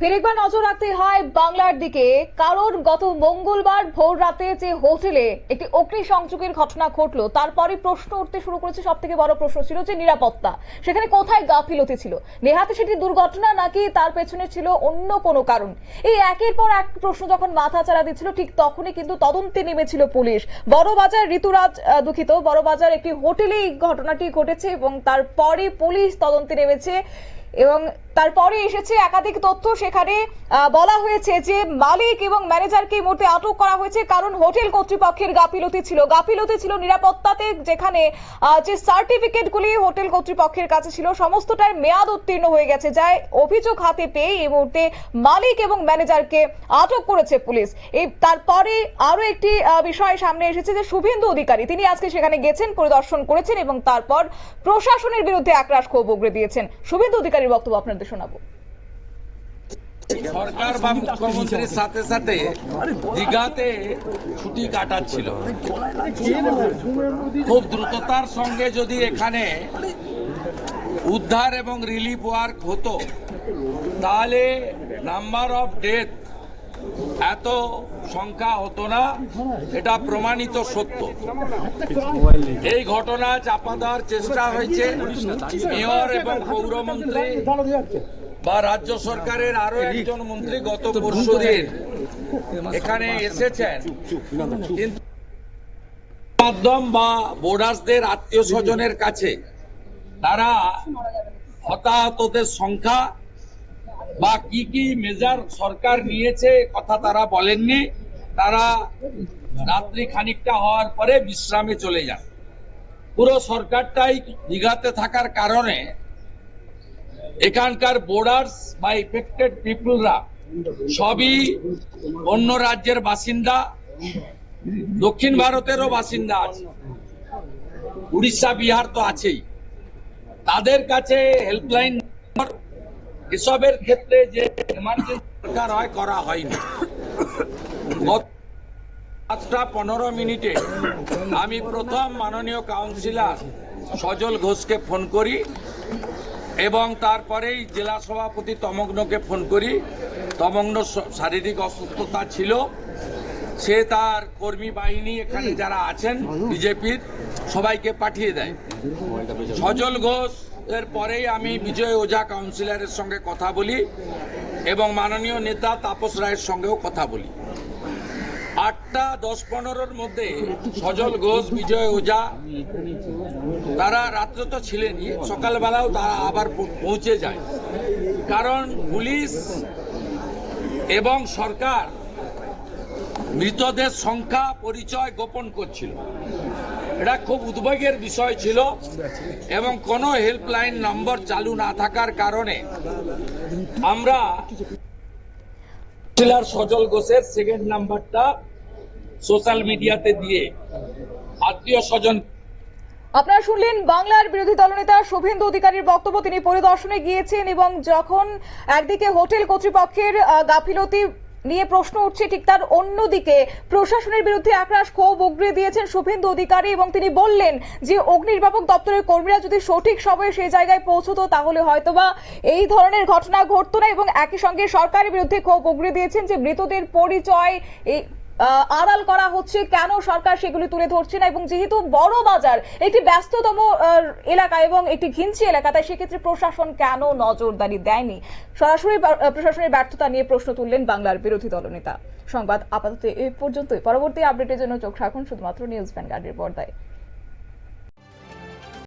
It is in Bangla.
ফের একবার নজর রাখতে হয় বাংলার দিকে। কারণ গত মঙ্গলবার ভোর রাতে যে হোটেলে একটি অগ্নি সংযোগের ঘটনা ঘটলো তারপরে প্রশ্ন উঠতে শুরু করেছে সব থেকে বড় প্রশ্ন ছিল যে নিরাপত্তা। সেখানে কোথায় গাফিলতি ছিল? নেহাতে সেটি দুর্ঘটনা নাকি তার পেছনে ছিল অন্য কোনো কারণ? এই একের পর এক প্রশ্ন যখন মাথা চাড়া দিচ্ছিল, ঠিক তখনই কিন্তু তদন্তে নেমেছিল পুলিশ। বড়বাজার ঋতুরাজ দুঃখিত, বড়বাজার একটি হোটেলে এই ঘটনাটি ঘটেছে এবং তারপরে পুলিশ তদন্তে নেমেছে। এবং তারপরে এসেছে একাধিক তথ্য। সেখানে বলা হয়েছে যে মালিক এবং ম্যানেজারকে এই মুহূর্তে আটক করা হয়েছে। কারণ হোটেল কর্তৃপক্ষের গাফিলতি ছিল। গাফিলতি ছিল নিরাপত্তাতে যেখানে যে সার্টিফিকেটগুলি হোটেল কর্তৃপক্ষের কাছে ছিল, সমস্তটার মেয়াদ উত্তীর্ণ হয়ে গেছে। যাই অভিযোগ হাতে পেয়ে এই মুহূর্তে মালিক এবং ম্যানেজারকে আটক করেছে পুলিশ। এই, তারপরে আরও একটি বিষয় সামনে এসেছে যে শুভেন্দু অধিকারী, তিনি আজকে সেখানে গেছেন, পরিদর্শন করেছেন এবং তারপর প্রশাসনের বিরুদ্ধে একরাশ ক্ষোভ উগড়ে দিয়েছেন। শুভেন্দু অধিকারীর বক্তব্য আপনাদের শোনাবো। সরকার বা মুখ্যমন্ত্রীর সাথে সাথে দীঘাতে ছুটি কাটাচ্ছিল। খুব দ্রুততার সঙ্গে যদি এখানে উদ্ধার এবং রিলিফ ওয়ার্ক হতো, তাহলে নাম্বার অফ ডেথ এত সংখ্যা হতো না, এটা প্রমাণিত সত্য। এই ঘটনা চাপা দেওয়ার চেষ্টা হয়েছে। মেয়র এবং পৌরমন্ত্রী বা রাজ্য সরকারের আরও একজন মন্ত্রী গত পরশুদিন এখানে এসেছেন। কিন্তু মাধ্যম বা বোর্ডার্সদের আত্মীয় স্বজনের কাছে তারা হতাহতদের সংখ্যা বা কি কি মেজার সরকার নিয়েছে কথা তারা বলেননি, তারা রাত্রি খানিকটা হওয়ার পরে বিশ্রামে চলে যান। পুরো সরকারটাই দীঘাতে থাকার কারণে এখানকার বোর্ডার্স বা ইফেক্টেড পিপুলরা সবই অন্য রাজ্যের বাসিন্দা, দক্ষিণ ভারতেরও বাসিন্দা আছে, উড়িষ্যা, বিহার তো আছেই। তাদের কাছে হেল্পলাইন এসবের ক্ষেত্রে যে এমার্জেন্সি হয়, করা হয়নি। পাঁচটা পনেরো মিনিটে আমি প্রথম মাননীয় কাউন্সিলর সজল ঘোষকে ফোন করি এবং তারপরেই জেলা সভাপতি তমগ্নকে ফোন করি। তমগ্ন শারীরিক অসুস্থতা ছিল। সে তার কর্মী বাহিনী এখানে যারা আছেন, বিজেপির, সবাইকে পাঠিয়ে দেয়। সজল ঘোষ এর পরেই আমি বিজয় ওঝা কাউন্সিলরের সঙ্গে কথা বলি এবং মাননীয় নেতা তাপস রায়ের সঙ্গেও কথা বলি। আটটা দশ পনেরোর মধ্যে সজল ঘোষ, বিজয় ওঝা, তারা রাত্রে তো ছিলেনই, সকালবেলাও তারা আবার পৌঁছে যায়। কারণ পুলিশ এবং সরকার মৃতদের সংখ্যা পরিচয় গোপন করছিল। এটা খুব উদ্বেগের বিষয় ছিল এবং কোনো হেল্পলাইন নম্বর চালু না থাকার কারণে আমরা কাউন্সিলর সজল ঘোষের সেকেন্ড নাম্বারটা সোশ্যাল মিডিয়াতে দিয়ে আত্মীয় স্বজন আপনারা শুনলেন বাংলার বিরোধী দলনেতা শুভেন্দু অধিকারীর বক্তব্য। তিনি পরিদর্শনে গিয়েছেন এবং যখন একদিকে হোটেল কর্তৃপক্ষের গাফিলতি নিয়ে প্রশ্ন উঠছে ঠিক তার অন্যদিকে। প্রশাসনের বিরুদ্ধে একরাশ ক্ষোভ উগড়ে দিয়েছেন শুভেন্দু অধিকারী এবং তিনি বললেন যে অগ্নিনির্বাপক দপ্তরের কর্মীরা যদি সঠিক সময়ে সেই জায়গায় পৌঁছতো তাহলে হয়তোবা এই ধরনের ঘটনা ঘটতো না এবং একই সঙ্গে সরকারের বিরুদ্ধে ক্ষোভ উগড়ে দিয়েছেন যে মৃতদের পরিচয় আড়াল করা হচ্ছে কেন সরকার সেগুলি তুলে ধরছে না? এবং যেহেতু বড় বাজার, একটি ব্যস্ততম এলাকা এবং একটি ঘিঞ্চি এলাকা, তাই সেক্ষেত্রে প্রশাসন কেন নজরদারি দেয়নি? সরাসরি প্রশাসনের ব্যর্থতা নিয়ে প্রশ্ন তুললেন বাংলার বিরোধী দলনেতা। সংবাদ আপাতত এই পর্যন্তই। পরবর্তী আপডেটের জন্য চোখ রাখুন শুধুমাত্র নিউজ ভ্যানগার্ডের পর্দায়।